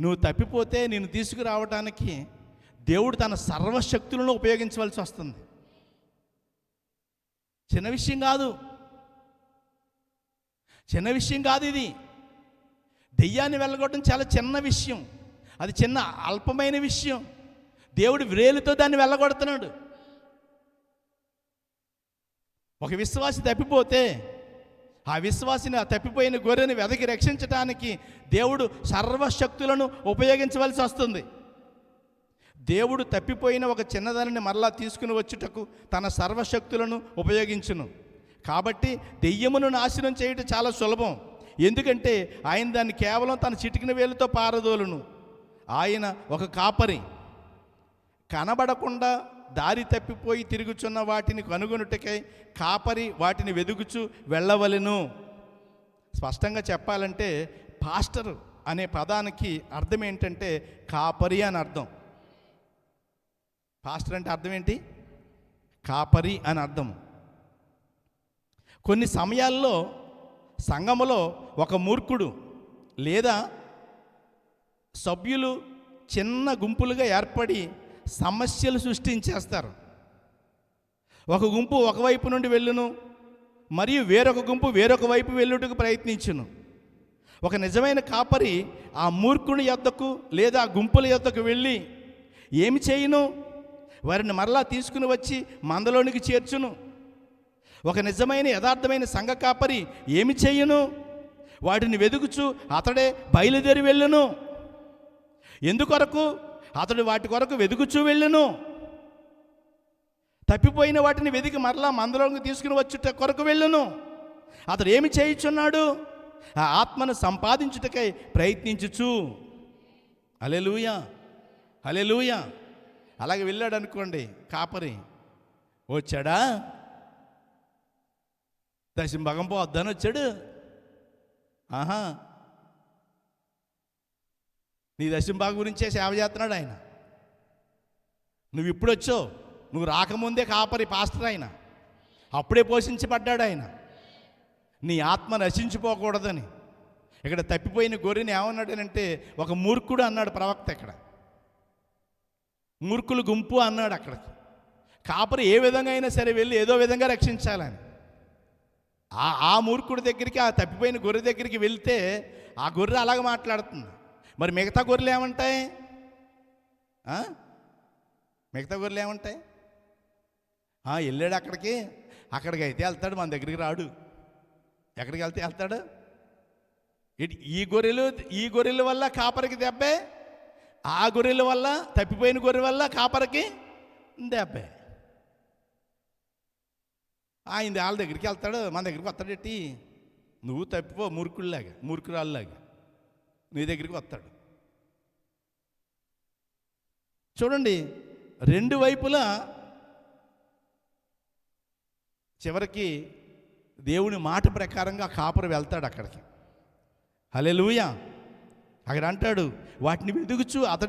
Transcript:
నువ్వు తప్పిపోతే నేను తీసుకురావడానికి దేవుడు తన సర్వశక్తులను ఉపయోగించవలసి వస్తుంది. చిన్న విషయం కాదు. చిన్న విషయం కాదు ఇది. దెయ్యాన్ని వెళ్ళగొట్టడం చాలా చిన్న విషయం. అది చిన్న అల్పమైన విషయం. దేవుడు వ్రేలుతో దాన్ని వెళ్ళగొడుతున్నాడు. ఒక విశ్వాసి తప్పిపోతే ఆ విశ్వాసిని ఆ తప్పిపోయిన గొర్రెని వెదకి రక్షించడానికి దేవుడు సర్వశక్తులను ఉపయోగించవలసి వస్తుంది. దేవుడు తప్పిపోయిన ఒక చిన్నదానిని మరలా తీసుకుని వచ్చుటకు తన సర్వశక్తులను ఉపయోగించును. కాబట్టి దెయ్యమును నాశనం చేయటం చాలా సులభం. ఎందుకంటే ఆయన దాన్ని కేవలం తన చిటికిన వేలుతో పారదోలును. ఆయన ఒక కాపరి. కనబడకుండా దారి తప్పిపోయి తిరుగుచున్న వాటిని కనుగొనుటకై కాపరి వాటిని వెదుగుచు వెళ్ళవలెను. స్పష్టంగా చెప్పాలంటే పాస్టర్ అనే పదానికి అర్థం ఏంటంటే కాపరి అని అర్థం. పాస్టర్ అంటే అర్థం ఏంటి? కాపరి అని అర్థం. కొన్ని సమయాల్లో సంఘములో ఒక మూర్ఖుడు లేదా సభ్యులు చిన్న గుంపులుగా ఏర్పడి సమస్యలు సృష్టించేస్తారు. ఒక గుంపు ఒకవైపు నుండి వెళ్ళును మరియు వేరొక గుంపు వేరొక వైపు వెళ్ళుటకు ప్రయత్నించును. ఒక నిజమైన కాపరి ఆ మూర్ఖుని యొద్దకు లేదా ఆ గుంపుల యొద్దకు వెళ్ళి ఏమి చేయును? వారిని మరలా తీసుకుని వచ్చి మందలోనికి చేర్చును. ఒక నిజమైన యథార్థమైన సంఘ కాపరి ఏమి చేయును? వాటిని వెదుకుచు అతడే బయలుదేరి వెళ్ళును. ఎందుకొరకు? అతడు వాటి కొరకు వెదుకుచూ వెళ్ళును. తప్పిపోయిన వాటిని వెదికి మరలా మందలోకి తీసుకుని వచ్చుట కొరకు వెళ్ళును. అతడు ఏమి చేయుచున్నాడు? ఆ ఆత్మను సంపాదించుటకై ప్రయత్నించుచు. అలెలుయ అలెలుయ అలాగే వెళ్ళాడు అనుకోండి కాపరి. వచ్చాడా? దశంభగం పోద్దని వచ్చాడు ఆహా. నీ దశంబాగు గురించే సేవ చేస్తున్నాడు ఆయన. నువ్వు ఇప్పుడు వచ్చావు నువ్వు రాకముందే కాపరి పాస్టర్ ఆయన. అప్పుడే పోషించబడ్డాడు ఆయన. నీ ఆత్మ నశించిపోకూడదని. ఇక్కడ తప్పిపోయిన గొర్రెని ఏమన్నాడనంటే ఒక మూర్ఖుడు అన్నాడు ప్రవక్త ఇక్కడ. మూర్ఖులు గుంపు అన్నాడు అక్కడికి. కాపరి ఏ విధంగా అయినా సరే వెళ్ళి ఏదో విధంగా రక్షించాలని. ఆ ఆ మూర్ఖుడి దగ్గరికి ఆ తప్పిపోయిన గొర్రె దగ్గరికి వెళ్తే ఆ గొర్రె అలాగ మాట్లాడుతుంది. మరి మిగతా గొర్రెలు ఏమంటాయి? మిగతా గొర్రెలు ఏమంటాయి? వెళ్ళాడు అక్కడికి అక్కడికి అయితే వెళ్తాడు మన దగ్గరికి రాడు. ఎక్కడికి వెళ్తే వెళ్తాడు? ఈ గొర్రెలు ఈ గొర్రెల వల్ల కాపరికి దెబ్బే ఆ గొర్రెల వల్ల తప్పిపోయిన గొర్రె వల్ల కాపరికి దెబ్బే. ఆయన వాళ్ళ దగ్గరికి వెళ్తాడు మన దగ్గరికి వస్తాడేటి నువ్వు తప్పిపో మూర్ఖుల్లాగా మూర్ఖురాల్లాగా. నీ దగ్గరికి వస్తాడు. చూడండి రెండు వైపులా చివరికి దేవుని మాట ప్రకారంగా కాపురు వెళ్తాడు అక్కడికి. హలెలూయా అక్కడ అంటాడు వాటిని వెదుగుచు అతడు